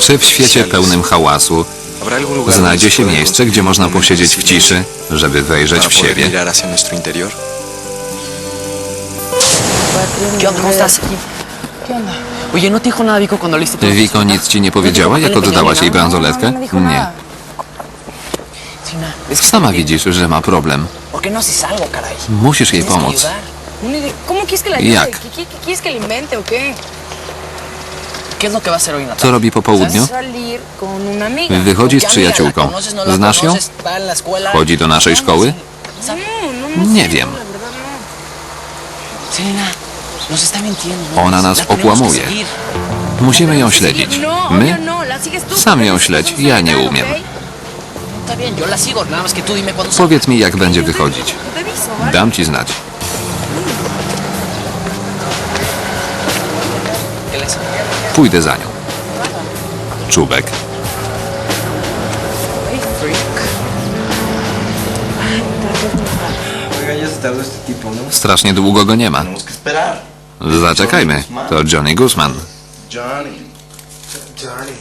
Czy w świecie pełnym hałasu ¿habrá algún lugar znajdzie się miejsce, gdzie można posiedzieć w ciszy, żeby wejrzeć w siebie? Oye, ¿no Wiko nic ci nie powiedziała, jak oddałaś jej bransoletkę? Nie. Es que Sama widzisz, że ma problem. ¿por qué no? Musisz jej pomóc. ayudar. Co robi po południu? Wychodzi z ¿Con qué amiga? ¿La przyjaciółką. no Znasz ją? Chodzi do naszej szkoły? Nie wiem. No. ¿no? Ona nas okłamuje. Musimy ją śledzić. My? Sam ją śledź, ja nie umiem. sale. Powiedz mi, jak będzie wychodzić. Dam ci znać. Pójdę za nią. Czubek. Strasznie długo go nie ma. Zaczekajmy. To Johnny Guzman. Johnny. Johnny.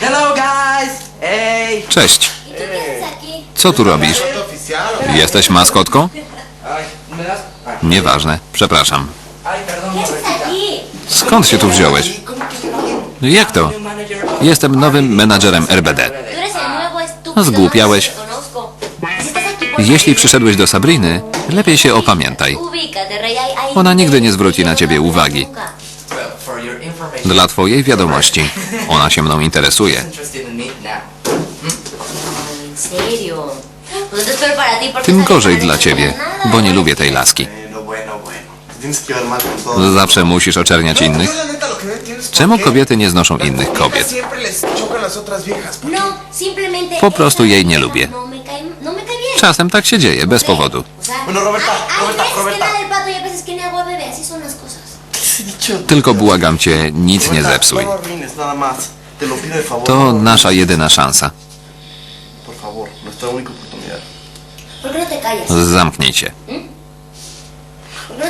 Hello, guys! Hey! Cześć. Co tu robisz? Jesteś maskotką? Ay, ¿me das? Ay, Nieważne. Przepraszam. Skąd się tu wziąłeś? Jak to? Jestem nowym menadżerem RBD. Zgłupiałeś. No por Jeśli przyszedłeś do Sabriny, lepiej się opamiętaj. Ona nigdy nie zwróci na ciebie no uwagi. Dla twojej wiadomości. Ona się mną interesuje. Tym gorzej dla no ciebie, bo nie lubię tej laski. Zawsze musisz oczerniać innych. No por Czemu kobiety nie znoszą innych kobiet? No. Po prostu jej nie lubię. No. Czasem tak się dzieje, bez powodu. Y. Tylko błagam cię, nic nie zepsuj. To nasza jedyna szansa. Por favor, no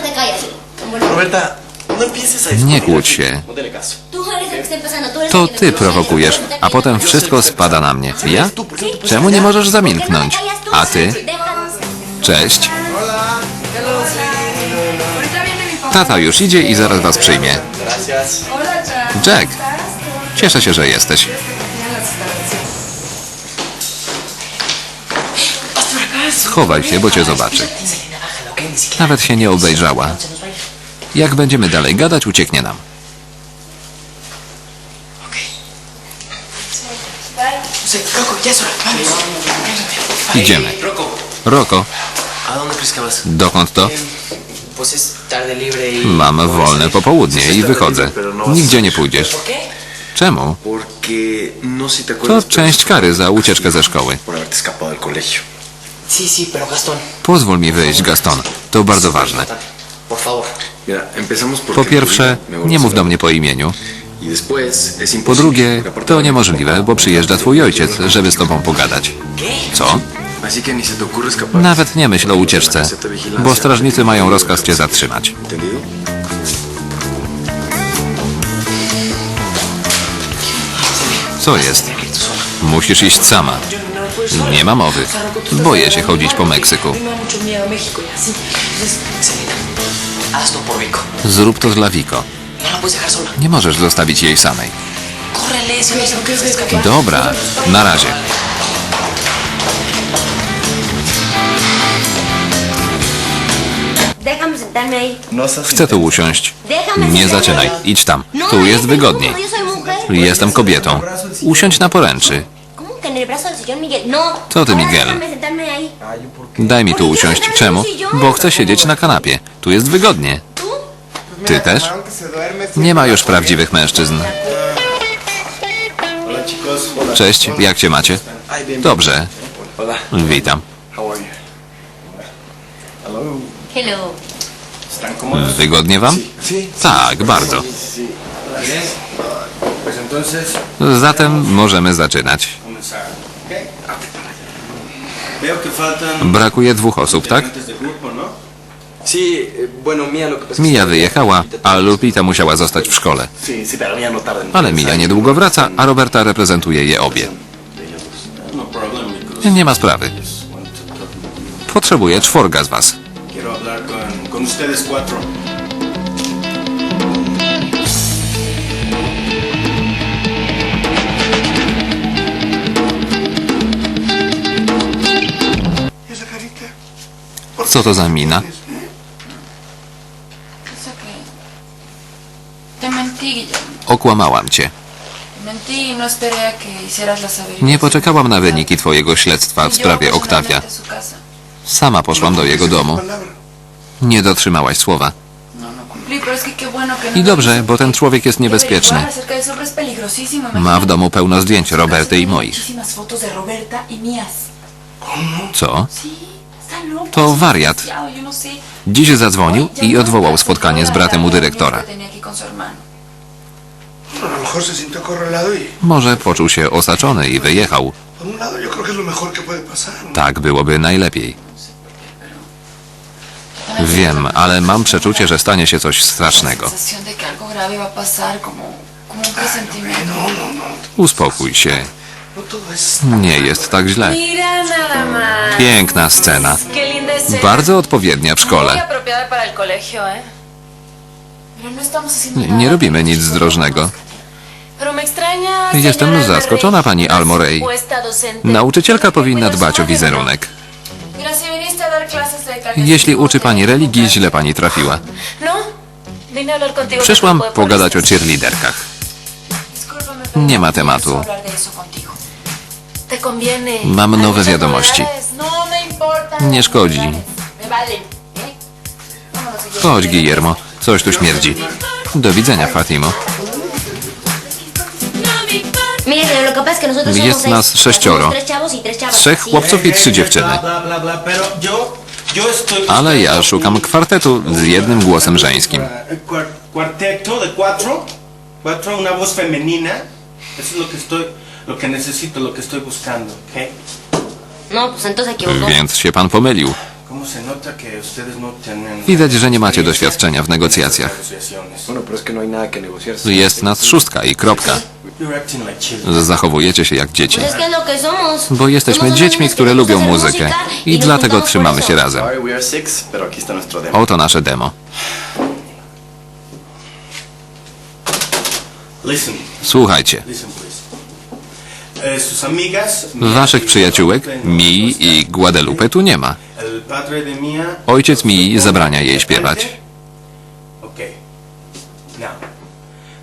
te. Roberta, no a Nie kłóć się. No dele caso. Tú eres el que está empezando. Tú eres To el que me ty prowokujesz, a potem wszystko spada na mnie. Ja? Czemu nie możesz zamilknąć? A ty? Cześć. Tata już idzie i zaraz was przyjmie. Gracias. Jack, cieszę się, że jesteś. Schowaj się, bo cię zobaczy. Nawet się nie obejrzała. Jak będziemy dalej gadać, ucieknie nam. Idziemy. Roko, dokąd to? Y... Mam wolne popołudnie i wychodzę. Nigdzie nie pójdziesz. Czemu? No To część kary za ucieczkę ze szkoły. Pozwól mi wyjść, Gaston. To bardzo ważne. Po pierwsze, nie mów do mnie po imieniu. Y Po drugie, to niemożliwe, bo przyjeżdża twój ojciec, żeby z tobą pogadać. Co? Nawet nie myśl o ucieczce, bo strażnicy mają rozkaz cię zatrzymać. Co jest? Musisz iść sama. Nie ma mowy. Boję się chodzić po Meksyku. Zrób to dla Wiko. Nie możesz zostawić jej samej. Dobra, na razie. Chcę tu usiąść. Nie zaczynaj. Idź tam. Tu jest wygodniej. Jestem kobietą. Usiądź na poręczy. ¿Cómo que en el brazo del sillón, Miguel? No. Co ty, Ahora Miguel? Déjame sentarme ahí. Daj mi tu usiąść. Czemu? Bo chcę siedzieć na kanapie. Tu jest wygodnie. ¿Tú? Ty też? Nie ma już prawdziwych mężczyzn. Hola chicos. Hola. Cześć, jak cię macie? Ay, bien. Dobrze, Hola. witam. How are you? Hello. Hello. ¿Están cómodos? Wygodnie wam? Sí. Tak, bardzo. Sí. Bien. Pues entonces, Zatem możemy zaczynać. Brakuje dwóch osób, tak? ¿no? Mija wyjechała, a Lupita musiała zostać w szkole. No. Ale Mija niedługo wraca, a Roberta reprezentuje je obie. No Nie ma sprawy. Potrzebuję czworga z was. Co to za mina? Okłamałam cię. No. Nie poczekałam na wyniki twojego śledztwa w sprawie Oktawia. Sama poszłam do jego domu. Nie dotrzymałaś słowa. No, no I dobrze, bo ten człowiek jest niebezpieczny. Ma w domu pełno zdjęć Roberty i moich. Y. Co? To wariat. Dziś zadzwonił i odwołał spotkanie z bratem u dyrektora. Może poczuł się osaczony i wyjechał. Tak byłoby najlepiej. Wiem, ale mam przeczucie, że stanie się coś strasznego. Uspokój się. No. Nie jest tak źle. Piękna scena. Bardzo odpowiednia w szkole. ¿eh? No Nie, nie robimy nic no extraña. Jestem zaskoczona, pani Almorey. Nauczycielka powinna dbać o wizerunek. Jeśli uczy pani religii, źle pani trafiła. No. Przyszłam de pogadać o cheerleaderkach. Nie ma no tematu. Mam nowe wiadomości. No. Nie szkodzi. ¿eh? Chodź, Guillermo. Coś tu śmierdzi. Do widzenia, Fatimo. Jest nas sześcioro. Y. Trzech chłopców i trzy dziewczyny. Ale ja szukam kwartetu z jednym głosem żeńskim. Eh, de cuatro, cuatro, una voz femenina. Eso es lo que estoy, lo que necesito, lo que estoy buscando, ¿ok? No, pues entonces equivocó. Więc się pan pomylił. ¿Cómo se nota que ustedes no tienen... Widać, że nie macie doświadczenia w negocjacjach. negocjaciones? Bueno, pero es que no hay nada que negociar. Jest nas szóstka i kropka. You're acting like children. Zachowujecie się jak dzieci. Pues es que es lo que somos. Bo jesteśmy Somos dziećmi, niños które que lubią nos gusta hacer muzykę. música I y nos dlatego juntamos por trzymamy eso. się razem. Sorry, we are six, pero aquí está nuestro demo. Oto nasze demo. Listen, Słuchajcie. listen please. Waszych przyjaciółek, Mii i Guadalupe tu nie ma. Ojciec Mii zabrania jej śpiewać. Okay. Now,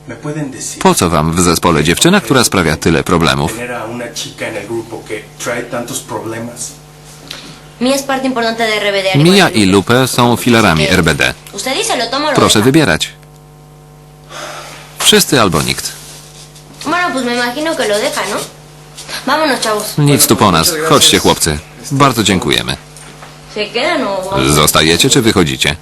¿me pueden decir... Po co wam w zespole dziewczyna, która sprawia tyle problemów? Mia i Lupe. Są filarami RBD. Proszę wybierać. Wszyscy albo nikt. Bueno, pues me imagino que lo deja, ¿no? Chavos. Nic tu po nas. Chodźcie, chłopcy. Bardzo dziękujemy. Zostajecie czy wychodzicie?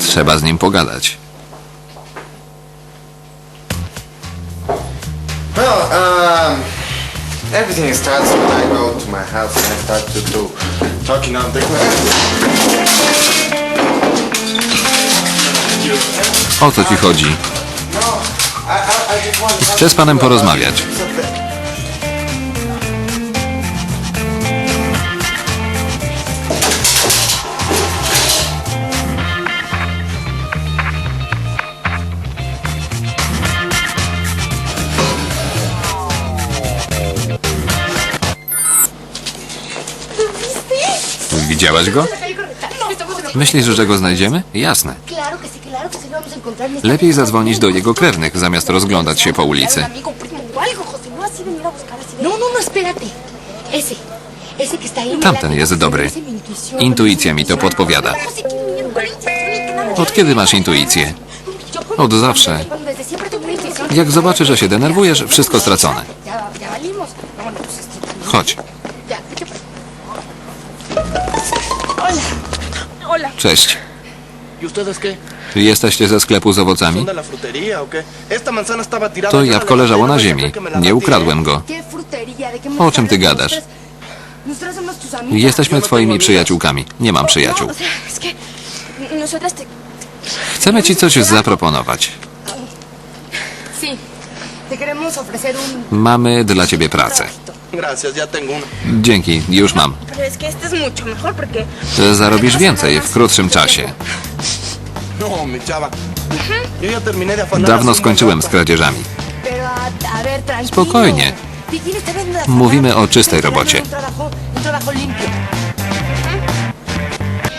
Trzeba z nim pogadać. Well, um, everything starts when I go to my house and I start to do talking on the O co ci chodzi? Chcę z panem porozmawiać. Widziałaś go? Myślisz, że go znajdziemy? Jasne. Lepiej zadzwonić do jego krewnych, zamiast rozglądać się po ulicy. No. No, no. Tamten jest dobry. Intuicja mi to podpowiada. Od kiedy masz intuicję? Od zawsze. Jak zobaczy, że się denerwujesz, wszystko stracone. Chodź. Cześć. ¿Y qué? Jesteście ze sklepu z owocami? To jabłko leżało na ziemi. Nie ukradłem go. ¿Qué frutería? ¿De qué me O czym ty gadasz? Jesteśmy twoimi przyjaciółkami. Nie mam przyjaciół. No. Chcemy ci coś zaproponować. Mamy dla ciebie pracę. Dzięki, już mam. Mejor porque... Zarobisz więcej w krótszym czasie. No, mi chava. Yo ya terminé de afanar. Dawno skończyłem z kradzieżami. Spokojnie. Mówimy o czystej Está robocie.